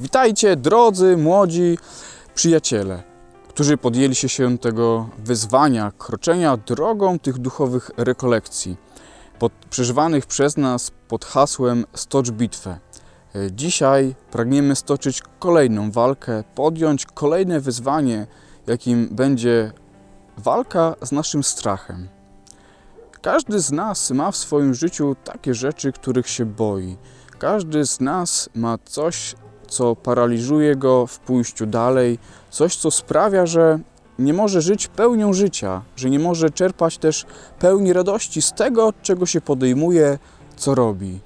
Witajcie, drodzy, młodzi przyjaciele, którzy podjęli się tego wyzwania, kroczenia drogą tych duchowych rekolekcji, pod, przeżywanych przez nas pod hasłem Stocz bitwę. E, Dzisiaj pragniemy stoczyć kolejną walkę, podjąć kolejne wyzwanie, jakim będzie walka z naszym strachem. Każdy z nas ma w swoim życiu takie rzeczy, których się boi. Każdy z nas ma coś, co paraliżuje go w pójściu dalej, coś, co sprawia, że nie może żyć pełnią życia, że nie może czerpać też pełni radości z tego, czego się podejmuje, co robi.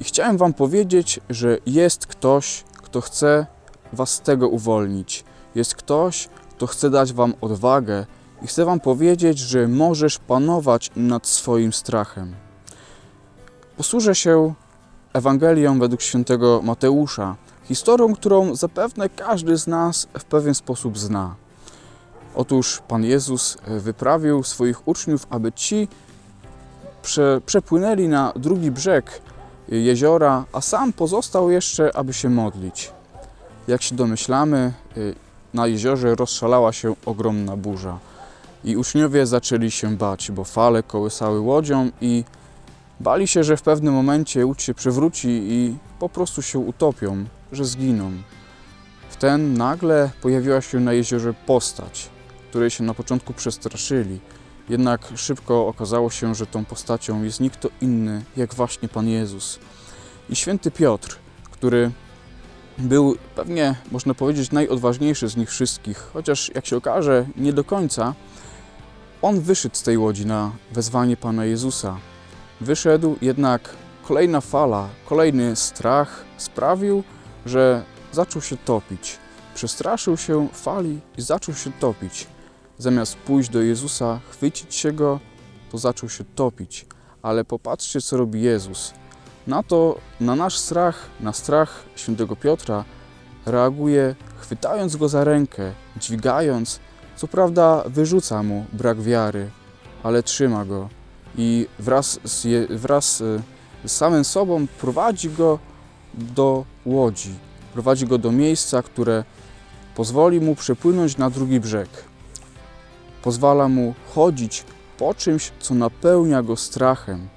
I chciałem Wam powiedzieć, że jest ktoś, kto chce Was z tego uwolnić. Jest ktoś, kto chce dać Wam odwagę i chce Wam powiedzieć, że możesz panować nad swoim strachem. Posłużę się Ewangelią według świętego Mateusza, historią, którą zapewne każdy z nas w pewien sposób zna. Otóż Pan Jezus wyprawił swoich uczniów, aby ci prze, przepłynęli na drugi brzeg jeziora, a sam pozostał jeszcze, aby się modlić. Jak się domyślamy, na jeziorze rozszalała się ogromna burza i uczniowie zaczęli się bać, bo fale kołysały łodzią i bali się, że w pewnym momencie łódź się przewróci i po prostu się utopią, że zginą. Wten nagle pojawiła się na jeziorze postać, której się na początku przestraszyli. Jednak szybko okazało się, że tą postacią jest nikt inny, jak właśnie Pan Jezus. I święty Piotr, który był pewnie, można powiedzieć, najodważniejszy z nich wszystkich, chociaż jak się okaże, nie do końca, on wyszedł z tej łodzi na wezwanie Pana Jezusa. Wyszedł, jednak kolejna fala, kolejny strach sprawił, że zaczął się topić. Przestraszył się fali i zaczął się topić. Zamiast pójść do Jezusa, chwycić się go, to zaczął się topić. Ale popatrzcie, co robi Jezus. Na to, na nasz strach, na strach świętego Piotra, reaguje chwytając go za rękę, dźwigając. Co prawda, wyrzuca mu brak wiary, ale trzyma go i wraz z, je, wraz y, z samym sobą prowadzi go do łodzi. Prowadzi go do miejsca, które pozwoli mu przepłynąć na drugi brzeg. Pozwala mu chodzić po czymś, co napełnia go strachem.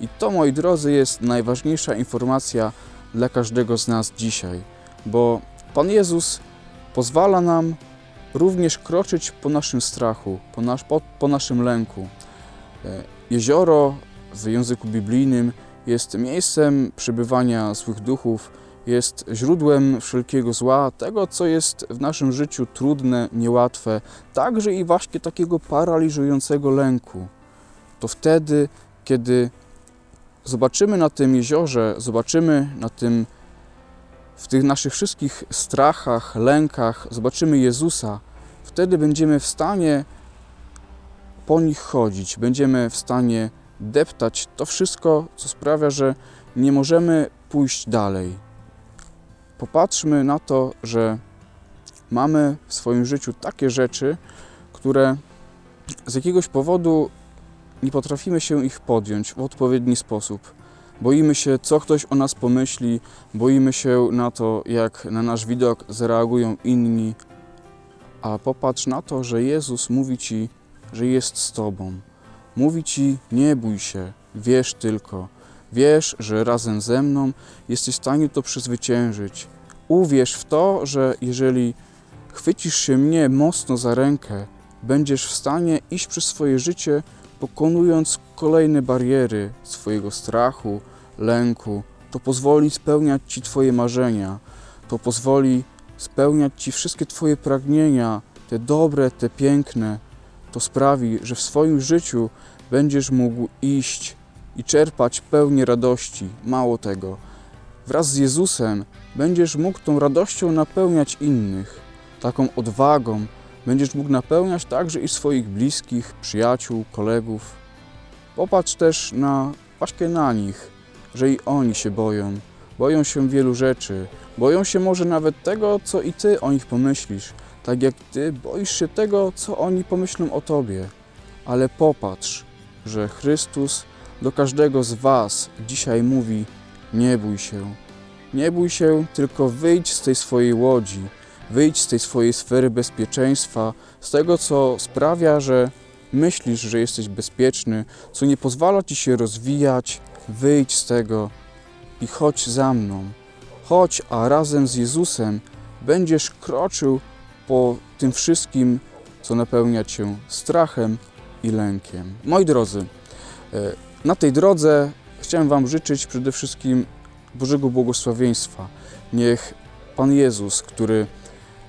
I to, moi drodzy, jest najważniejsza informacja dla każdego z nas dzisiaj, bo Pan Jezus pozwala nam również kroczyć po naszym strachu, po, nasz, po, po naszym lęku. E, Jezioro w języku biblijnym jest miejscem przebywania złych duchów, jest źródłem wszelkiego zła, tego co jest w naszym życiu trudne, niełatwe, także i właśnie takiego paraliżującego lęku. To wtedy, kiedy zobaczymy na tym jeziorze, zobaczymy na tym, w tych naszych wszystkich strachach, lękach, zobaczymy Jezusa, wtedy będziemy w stanie po nich chodzić, będziemy w stanie deptać to wszystko, co sprawia, że nie możemy pójść dalej. Popatrzmy na to, że mamy w swoim życiu takie rzeczy, które z jakiegoś powodu nie potrafimy się ich podjąć w odpowiedni sposób. Boimy się, co ktoś o nas pomyśli, boimy się na to, jak na nasz widok zareagują inni. A popatrz na to, że Jezus mówi ci, że jest z tobą. Mówi ci: nie bój się, wierz tylko. Wiesz, że razem ze mną jesteś w stanie to przezwyciężyć. Uwierz w to, że jeżeli chwycisz się mnie mocno za rękę, będziesz w stanie iść przez swoje życie, pokonując kolejne bariery swojego strachu, lęku. To pozwoli spełniać Ci Twoje marzenia, to pozwoli spełniać Ci wszystkie Twoje pragnienia, te dobre, te piękne. To sprawi, że w swoim życiu będziesz mógł iść i czerpać pełnię radości. Mało tego, wraz z Jezusem będziesz mógł tą radością napełniać innych, taką odwagą, będziesz mógł napełniać także i swoich bliskich, przyjaciół, kolegów. Popatrz też na właśnie na nich, że i oni się boją. Boją się wielu rzeczy. Boją się może nawet tego, co i ty o nich pomyślisz, tak jak ty boisz się tego, co oni pomyślą o tobie. Ale popatrz, że Chrystus do każdego z was dzisiaj mówi: Nie bój się, Nie bój się, tylko wyjdź z tej swojej łodzi, wyjdź z tej swojej sfery bezpieczeństwa, z tego, co sprawia, że myślisz, że jesteś bezpieczny, co nie pozwala ci się rozwijać. Wyjdź z tego i chodź za mną. Chodź, a razem z Jezusem będziesz kroczył po tym wszystkim, co napełnia cię strachem i lękiem. Moi drodzy, e, na tej drodze chciałem Wam życzyć przede wszystkim Bożego błogosławieństwa. Niech Pan Jezus, który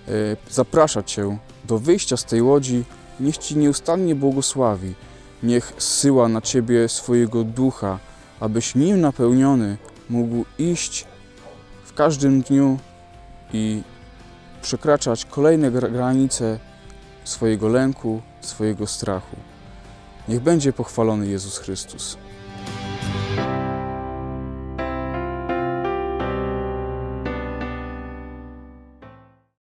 e, zaprasza Cię do wyjścia z tej łodzi, niech Ci nieustannie błogosławi. Niech zsyła na Ciebie swojego ducha, abyś nim napełniony mógł iść w każdym dniu i przekraczać kolejne gra- granice swojego lęku, swojego strachu. Niech będzie pochwalony Jezus Chrystus.